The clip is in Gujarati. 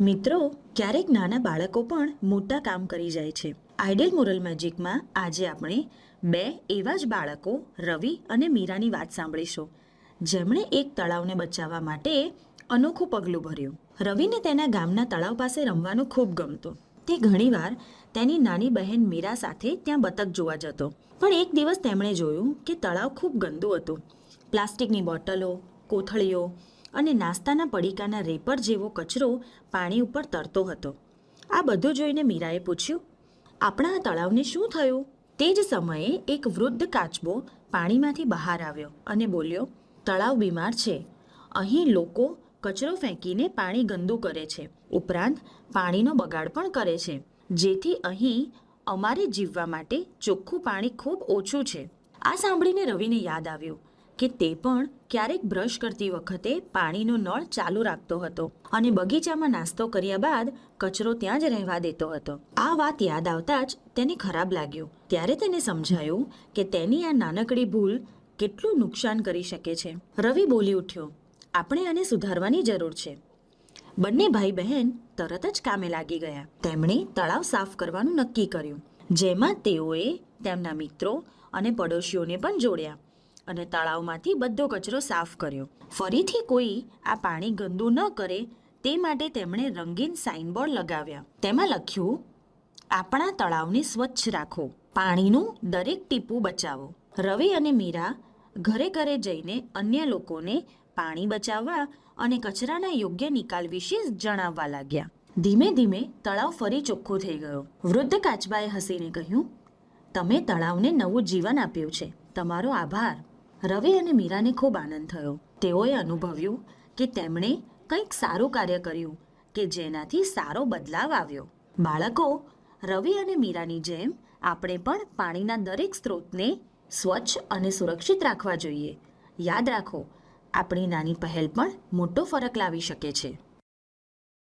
મિત્રો, ક્યારેક નાના બાળકો પણ મોટા કામ કરી જાય છે. આઈડિયલ મોરલ મેજિકમાં આજે આપણે બે એવા જ બાળકો, રવિ અને મીરાની વાત સાંભળીશું. જેમણે એક તળાવને બચાવવા માટે અનોખું પગલું ભર્યું. રવિને તેના ગામના તળાવ પાસે રમવાનું ખૂબ ગમતું. તે ઘણીવાર તેની નાની બહેન મીરા સાથે ત્યાં બતક જોવા જતો. પણ એક દિવસ તેમણે જોયું કે તળાવ ખૂબ ગંદુ હતું. પ્લાસ્ટિકની બોટલો, કોથળીઓ અને નાસ્તાના પડીકાના રેપર જેવો કચરો પાણી ઉપર તરતો હતો. આ બધું જોઈને મીરાએ પૂછ્યું, આપણા આ તળાવને શું થયું? તે જ સમયે એક વૃદ્ધ કાચબો પાણીમાંથી બહાર આવ્યો અને બોલ્યો, તળાવ બીમાર છે. અહીં લોકો કચરો ફેંકીને પાણી ગંદુ કરે છે. ઉપરાંત પાણીનો બગાડ પણ કરે છે. જેથી અહીં અમારે જીવવા માટે ચોખ્ખું પાણી ખૂબ ઓછું છે. આ સાંભળીને રવિને યાદ આવ્યું કે તે પણ ક્યારેક બ્રશ કરતી વખતે પાણીનો નળ ચાલુ રાખતો હતો અને બગીચામાં નાસ્તો કર્યા બાદ કચરો ત્યાં જ રહેવા દેતો હતો. આ વાત યાદ આવતા જ તેને ખરાબ લાગ્યું. ત્યારે તેને સમજાયું કે તેની આ નાનકડી ભૂલ કેટલું નુકસાન કરી શકે છે. રવિ બોલી ઉઠ્યો, આપણે આને સુધારવાની જરૂર છે. બંને ભાઈ બહેન તરત જ કામે લાગી ગયા. તેમણે તળાવ સાફ કરવાનું નક્કી કર્યું. જેમાં તેઓએ તેમના મિત્રો અને પડોશીઓને પણ જોડ્યા. અને તળાવમાંથી બધો કચરો સાફ કર્યો. ફરીથી કોઈ આ પાણી ગંદુ ન કરે તે માટે તેમણે રંગીન સાઇનબોર્ડ લગાવ્યા. તેમાં લખ્યું, આપણા તળાવને સ્વચ્છ રાખો. પાણીનું દરેક ટીપું બચાવો. રવિ અને મીરા ઘરે ઘરે જઈને અન્ય લોકોને પાણી બચાવવા અને કચરાના યોગ્ય નિકાલ વિશે જણાવવા લાગ્યા. ધીમે ધીમે તળાવ ફરી ચોખ્ખું થઈ ગયો. વૃદ્ધ કાચબાએ હસીને કહ્યું, તમે તળાવને નવું જીવન આપ્યું છે. તમારો આભાર. રવિ અને મીરાને ખૂબ આનંદ થયો. તેઓએ અનુભવ્યું કે તેમણે કંઈક સારું કાર્ય કર્યું કે જેનાથી સારો બદલાવ આવ્યો. બાળકો, રવિ અને મીરાની જેમ આપણે પણ પાણીના દરેક સ્ત્રોતને સ્વચ્છ અને સુરક્ષિત રાખવા જોઈએ. યાદ રાખો, આપણી નાની પહેલ પણ મોટો ફરક લાવી શકે છે.